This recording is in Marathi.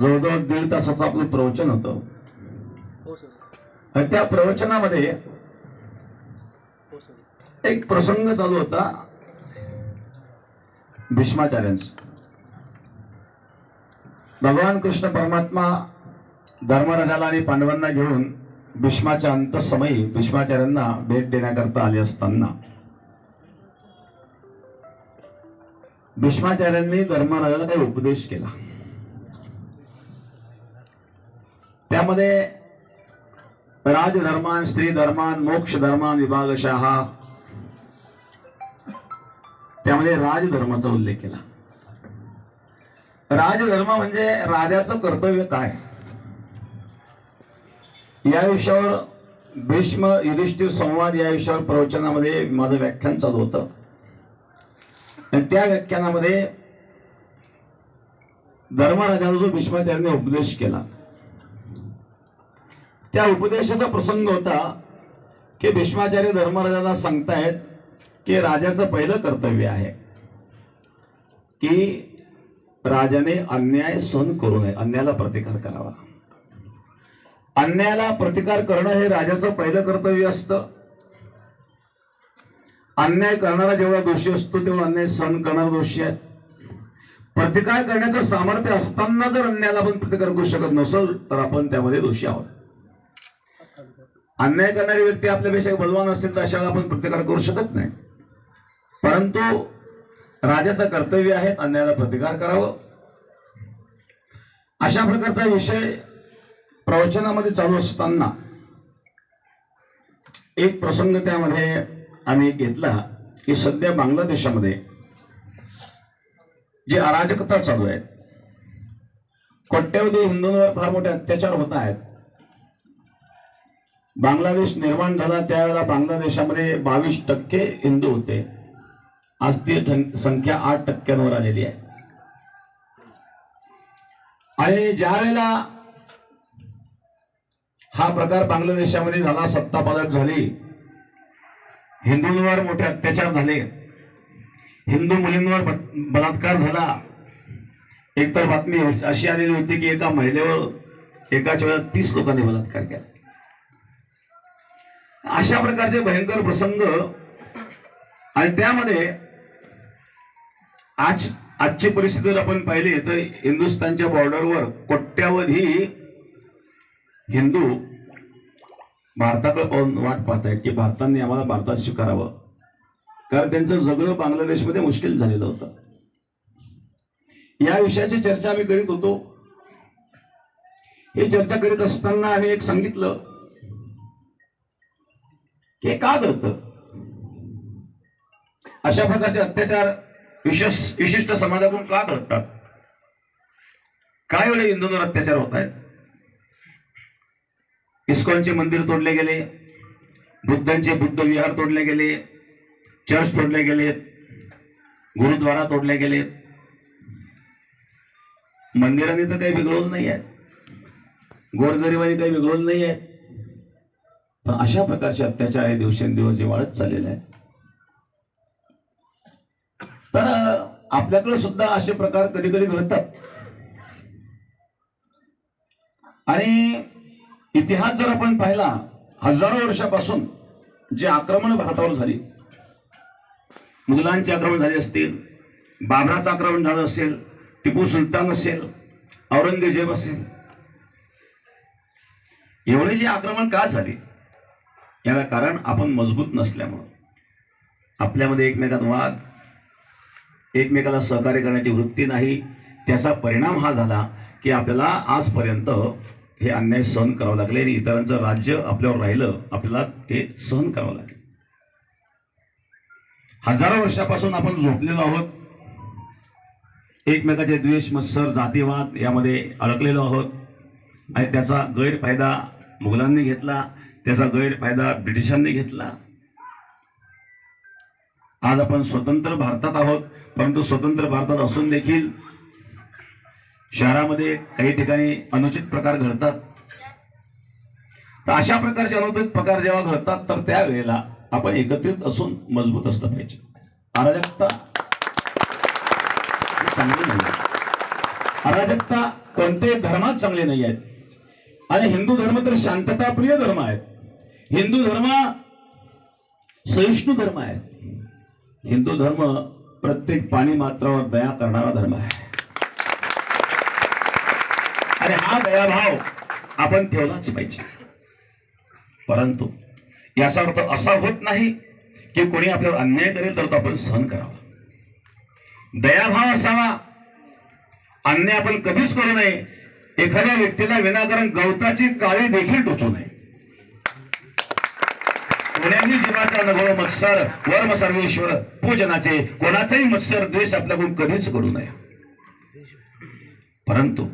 जवळजवळ दीड तासाचं आपलं प्रवचन होतं. आणि त्या प्रवचनामध्ये एक प्रसंग चालू होता. भीष्माचार्यांचा. भगवान कृष्ण परमात्मा धर्मराजाला आणि पांडवांना घेऊन भीष्माच्या अंतसमयी भीष्माचार्यांना भेट देण्याकरता आले असताना भीष्माचार्यांनी धर्मराजाला काही उपदेश केला. त्यामध्ये राजधर्मान स्त्री धर्मान मोक्ष धर्मान विभागशाह त्यामध्ये राजधर्माचा उल्लेख केला. राजधर्म म्हणजे राजाचं कर्तव्य काय? या विषयावर भीष्म युधिष्ठिर संवाद या विषयावर प्रवचनामध्ये माझं व्याख्यान चालू होतं. आणि त्या व्याख्यानामध्ये धर्मराजाला जो त्यांनी उपदेश केला त्या उपदेशाचा प्रसंग होता की भीष्माचार्य धर्मराजाला सांगतायत की राजाचं पहिलं कर्तव्य आहे की राजाने अन्याय सहन करू नये अन्यायाला प्रतिकार करावा. अन्यायाला प्रतिकार करणं हे राजाचं पहिलं कर्तव्य असतं. अन्याय करणारा जेवढा दोषी असतो तेवढा अन्याय सहन करणारा दोषी आहे. प्रतिकार करण्याचं सामर्थ्य असताना जर अन्यायाला आपण प्रतिकार करू शकत नसेल तर आपण त्यामध्ये दोषी आहोत. अन्याय करणारी व्यक्ती आपल्यापेक्षा बलवान असेल तर अशा आपण प्रतिकार करू शकत नाही. परंतु राजाचं कर्तव्य आहे अन्यायाला प्रतिकार करावं. अशा प्रकारचा विषय प्रवचनामध्ये चालू असताना एक प्रसंग त्यामध्ये आम्ही घेतला की सध्या बांगलादेशामध्ये जी अराजकता चालू आहे कोट्यवधी हिंदूंवर फार मोठे अत्याचार होत आहेत. बांगलादेश निर्माण झाला त्यावेळेला बांगलादेशामध्ये बावीस टक्के हिंदू होते. आज ती संख्या आठ टक्क्यांवर आलेली आहे. आणि ज्या वेळेला हा प्रकार बांगलादेशामध्ये झाला सत्ता पदक झाली हिंदूंवर मोठे अत्याचार झाले हिंदू मुलींवर बलात्कार झाला. एकतर बातमी अशी आलेली होती की एका महिलेवर एकाच वेळेला तीस लोकांनी बलात्कार केला. अशा प्रकारचे भयंकर प्रसंग आणि त्यामध्ये आज आजची परिस्थिती जर आपण पाहिली तर हिंदुस्थानच्या बॉर्डरवर कोट्यावधी हिंदू भारताकडे पाहून वाट पाहत आहेत की भारताने आम्हाला भारतात स्वीकारावं. कारण त्यांचं जगणं बांगलादेशमध्ये मुश्किल झालेलं होतं. या विषयाची चर्चा आम्ही करीत होतो. ही चर्चा करीत असताना आम्ही एक सांगितलं. हे का घडतं अशा प्रकारचे अत्याचार विशेष विशिष्ट समाजाकडून का घडतात काय एवढे हिंदूंवर अत्याचार होत आहेत? इस्कॉनचे मंदिर तोडले गेले बुद्धांचे बुद्ध विहार तोडले गेले चर्च तोडले गेलेत गुरुद्वारा तोडले गेले. मंदिरांनी तर काही बिघडवलं नाही आहे. गोरगरिबांनी काही बिघडवलं नाही आहे. पण अशा प्रकारचे अत्याचार हे दिवसेंदिवस जे वाढत चाललेले आहेत. तर आपल्याकडे सुद्धा असे प्रकार कधी कधी घडतात. आणि इतिहास जर आपण पाहिला हजारो वर्षापासून जे आक्रमण भारतावर झाली मुघलांचे आक्रमण झाले असतील बाबराचं आक्रमण झालं असेल टिपू सुलतान असेल औरंगजेब असेल एवढे जे आक्रमण का झाले? याला कारण आपण मजबूत नसल्यामुळं. आपल्यामध्ये एकमेकात वाद एकमेकाला सहकार्य करण्याची वृत्ती नाही त्याचा परिणाम हा झाला की आपल्याला आजपर्यंत हे अन्याय सहन करावं लागले आणि इतरांचं राज्य आपल्यावर राहिलं आपल्याला हे सहन करावं लागेल. हजारो वर्षापासून आपण झोपलेलो आहोत. एकमेकाचे द्वेष मत्सर जातीवाद यामध्ये अडकलेलो आहोत. आणि त्याचा गैरफायदा मुघलांनी घेतला. त्याचा गैरफायदा ब्रिटिशांनी घेतला. आज आपण स्वतंत्र भारतात आहोत परंतु स्वतंत्र भारतात असून देखील शहरामध्ये काही ठिकाणी अनुचित प्रकार घडतात. तर अशा प्रकारचे अनुचित प्रकार जेव्हा घडतात तर त्यावेळेला आपण एकत्रित असून मजबूत असलं पाहिजे. अराजकता चांगली नाही अराजकता कोणत्याही धर्मात चांगले नाही आहेत. आणि हिंदू धर्म तर शांतताप्रिय धर्म आहेत. हिंदू धर्म सहिष्णू धर्म आहे. हिंदू धर्म प्रत्येक पाणी मात्रावर दया करणारा धर्म आहे. आणि हा दयाभाव आपण ठेवलाच पाहिजे. परंतु याचा अर्थ असा होत नाही की कोणी आपल्यावर अन्याय करेल तर तो आपण सहन करावा. दयाभाव असावा. अन्याय आपण कधीच करू नये. एखाद्या व्यक्तीला विनाकारण गवताची काळी देखील टोचू नये. कोण्याही जीवाचा अनुभव मत्सर वर्म सर्वेश्वर पूजनाचे कोणाचाही मत्सर द्वेष आपल्याकडून कधीच करू नये. परंतु